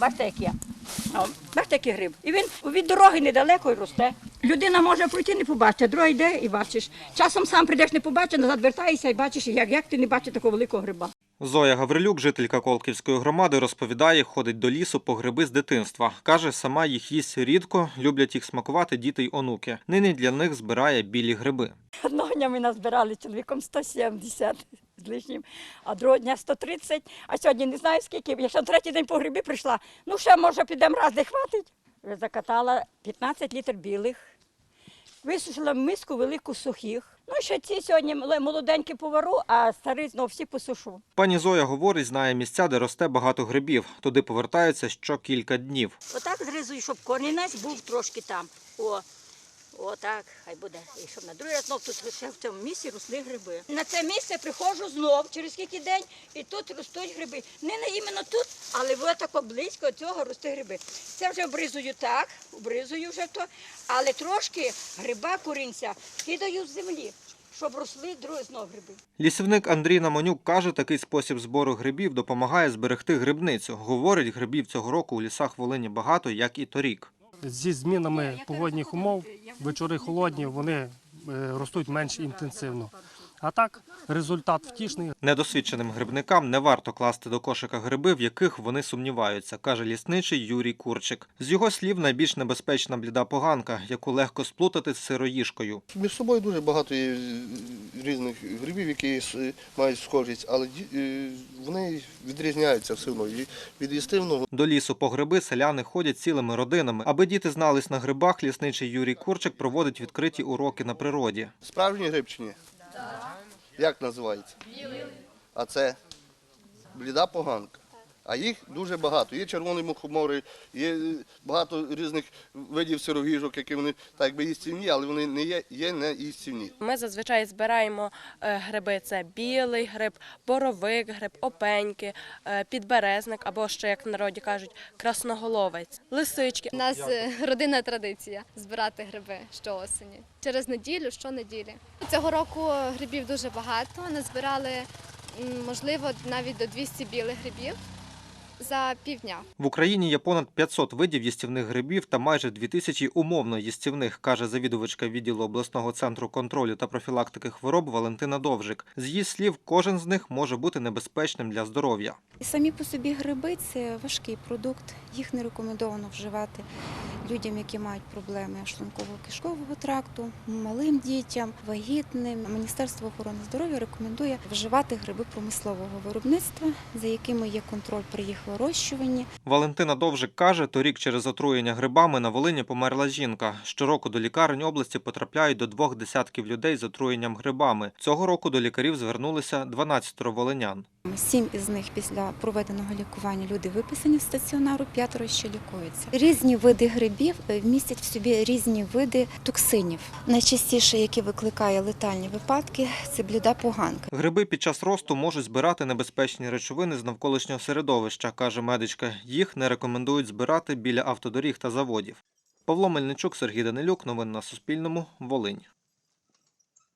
Бачите, як. О, Бачите, який гриб. І він від дороги недалеко й росте. Людина може пройти, не побачити, а друга йде і бачиш. Часом сам прийдеш, не побачиш, назад вертаєшся і бачиш, як, як ти не бачиш такого великого гриба. Зоя Гаврилюк, жителька Колківської громади, розповідає, ходить до лісу по гриби з дитинства. Каже, сама їх їсть рідко, люблять їх смакувати діти й онуки. Нині для них збирає білі гриби. Одного дня ми назбирали чоловіком 170 з лишнім, а другого дня 130, а сьогодні не знаю скільки. Я ще на третій день по гриби прийшла. Ну ще може підемо раз, де хватить. Закатала 15 літрів білих, висушила миску велику сухих. Ну ще ці сьогодні молоденькі повару, а старі знову всі посушу. Пані Зоя говорить, знає місця, де росте багато грибів. Туди повертаються що кілька днів. Отак зрізую, щоб корінець був трошки там. О, отак, хай буде. І щоб на другий раз знов тут ще в цьому місці росли гриби. На це місце приходжу знов через скільки день, і тут ростуть гриби. Не на іменно тут, але ви тако близько цього росте гриби. Це вже обризую так, обризую вже то, але трошки гриба корінця кидаю з землі, щоб росли другі знов гриби. Лісівник Андрій Намонюк каже, такий спосіб збору грибів допомагає зберегти грибницю. Говорить, грибів цього року у лісах Волині багато, як і торік. Зі змінами погодних умов, вечори холодні, вони е, ростуть менш інтенсивно. А так, результат втішний. Недосвідченим грибникам не варто класти до кошика гриби, в яких вони сумніваються, каже лісничий Юрій Курчик. З його слів, найбільш небезпечна бліда поганка, яку легко сплутати з сироїшкою. Між собою дуже багато є різних грибів, які с- мають схожість, але ді- е, вони відрізняються все одно. І Від їстивного До лісу по гриби селяни ходять цілими родинами. Аби діти знались на грибах, лісничий Юрій Курчик проводить відкриті уроки на природі. справжні гриб чи ні? Як називається? А це бліда поганка. А їх дуже багато. Є червоні мухомори, є е, багато різних видів сироїжок, які вони так якби їстівні, але вони не є, є не їстівні. Ми зазвичай збираємо е, гриби: це білий гриб, боровик гриб, опеньки, е, підберезник або ще, як в народі кажуть, красноголовець, лисички. У нас родинна традиція збирати гриби щоосені. Через неділю, щонеділі. Цього року грибів дуже багато. Назбирали, можливо, навіть до 200 білих грибів за півдня. В Україні є понад 500 видів їстівних грибів та майже 2000 умовно їстівних, каже завідувачка відділу обласного центру контролю та профілактики хвороб Валентина Довжик. З її слів, кожен з них може бути небезпечним для здоров'я. Самі по собі гриби це важкий продукт. Їх не рекомендовано вживати людям, які мають проблеми шлунково-кишкового тракту, малим дітям, вагітним. Міністерство охорони здоров'я рекомендує вживати гриби промислового виробництва, за якими є контроль при їх вирощуванні. Валентина Довжик каже, торік через отруєння грибами на Волині померла жінка. Щороку до лікарень області потрапляють до двох десятків людей з отруєнням грибами. Цього року до лікарів звернулися 12 волинян. Сім із них після проведеного лікування люди виписані з стаціонару, п'ятеро ще лікуються. Різні види грибів е, містять в собі різні види токсинів. Найчастіше, які викликає летальні випадки, це бліда поганка. Гриби під час росту можуть збирати небезпечні речовини з навколишнього середовища, каже медичка. Їх не рекомендують збирати біля автодоріг та заводів. Павло Мельничук, Сергій Данилюк. Новини на Суспільному. Волинь.